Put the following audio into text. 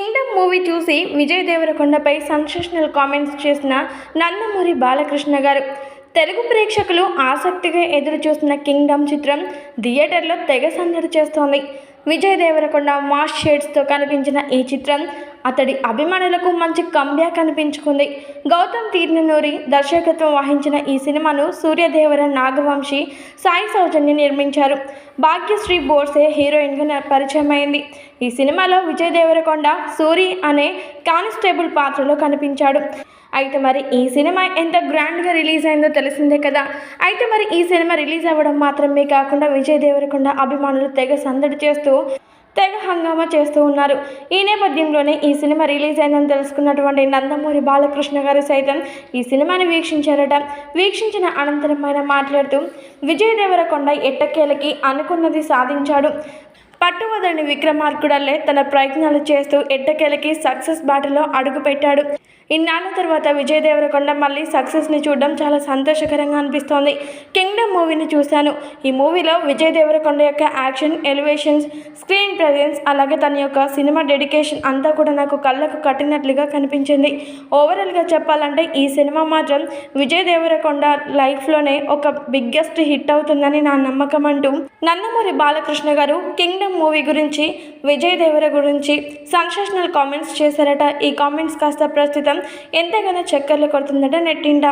Kingdom movie చూసి Vijay దేవరకొండపై sensational comments చేసిన నందమూరి బాలకృష్ణ గారు. తెలుగు ప్రేక్షకులు ఆసక్తిగా ఎదురు చూస్తున్న కింగ్డమ్ చిత్రం థియేటర్లో తెగ సందడి చేస్తోంది. విజయ్ దేవరకొండ మాస్ షేడ్స్తో కనిపించిన ఈ చిత్రం అతడి అభిమానులకు మంచి కంబ్యాక్ అనిపించుకుంది గౌతమ్ తీర్ననూరి దర్శకత్వం వహించిన ఈ సినిమాను సూర్యదేవర నాగవంశి సాయి సౌజన్య నిర్మించారు. భాగ్యశ్రీ బోర్సే హీరోయిన్గా పరిచయమైంది. ఈ సినిమాలో విజయ్ దేవరకొండ సూరి అనే కానిస్టేబుల్ పాత్రలో కనిపించాడు. అయితే మరి ఈ సినిమా ఎంత గ్రాండ్గా రిలీజ్ అయిందో తెలిసిందే కదా. అయితే మరి ఈ సినిమా రిలీజ్ అవ్వడం మాత్రమే కాకుండా విజయ్ దేవరకొండ అభిమానులు తెగ సందడి చేస్తూ తెగ హంగామా చేస్తూ ఉన్నారు. ఈ నేపథ్యంలోనే ఈ సినిమా రిలీజ్ అయిందని తెలుసుకున్నటువంటి నందమూరి బాలకృష్ణ గారు సైతం ఈ సినిమాని వీక్షించారట. వీక్షించిన అనంతరం ఆయన మాట్లాడుతూ విజయ్ దేవరకొండ ఎట్టకేలకి అనుకున్నది సాధించాడు. పట్టువదని విక్రమార్కుడల్లే తన ప్రయత్నాలు చేస్తూ ఎట్టకేలకి సక్సెస్ బాటలో అడుగుపెట్టాడు. ఇన్నాళ్ళ తర్వాత విజయ్ దేవరకొండ మళ్ళీ సక్సెస్ని చూడడం చాలా సంతోషకరంగా అనిపిస్తోంది. కింగ్డమ్ మూవీని చూశాను. ఈ మూవీలో విజయ్ దేవరకొండ యొక్క యాక్షన్ ఎలివేషన్స్ స్క్రీన్ ప్రజెన్స్ అలాగే తన యొక్క సినిమా డెడికేషన్ అంతా కూడా నాకు కళ్ళకు కట్టినట్లుగా కనిపించింది. ఓవరాల్గా చెప్పాలంటే ఈ సినిమా మాత్రం విజయ్ దేవరకొండ లైఫ్లోనే ఒక బిగ్గెస్ట్ హిట్ అవుతుందని నా నమ్మకం అంటూ నందమూరి బాలకృష్ణ గారు కింగ్డమ్ మూవీ గురించి విజయ్ దేవర గురించి సెన్సేషనల్ కామెంట్స్ చేశారట. ఈ కామెంట్స్ కాస్త ప్రస్తుతం ఎంతగానో చక్కర్లు కొడుతుందట నెట్టింట.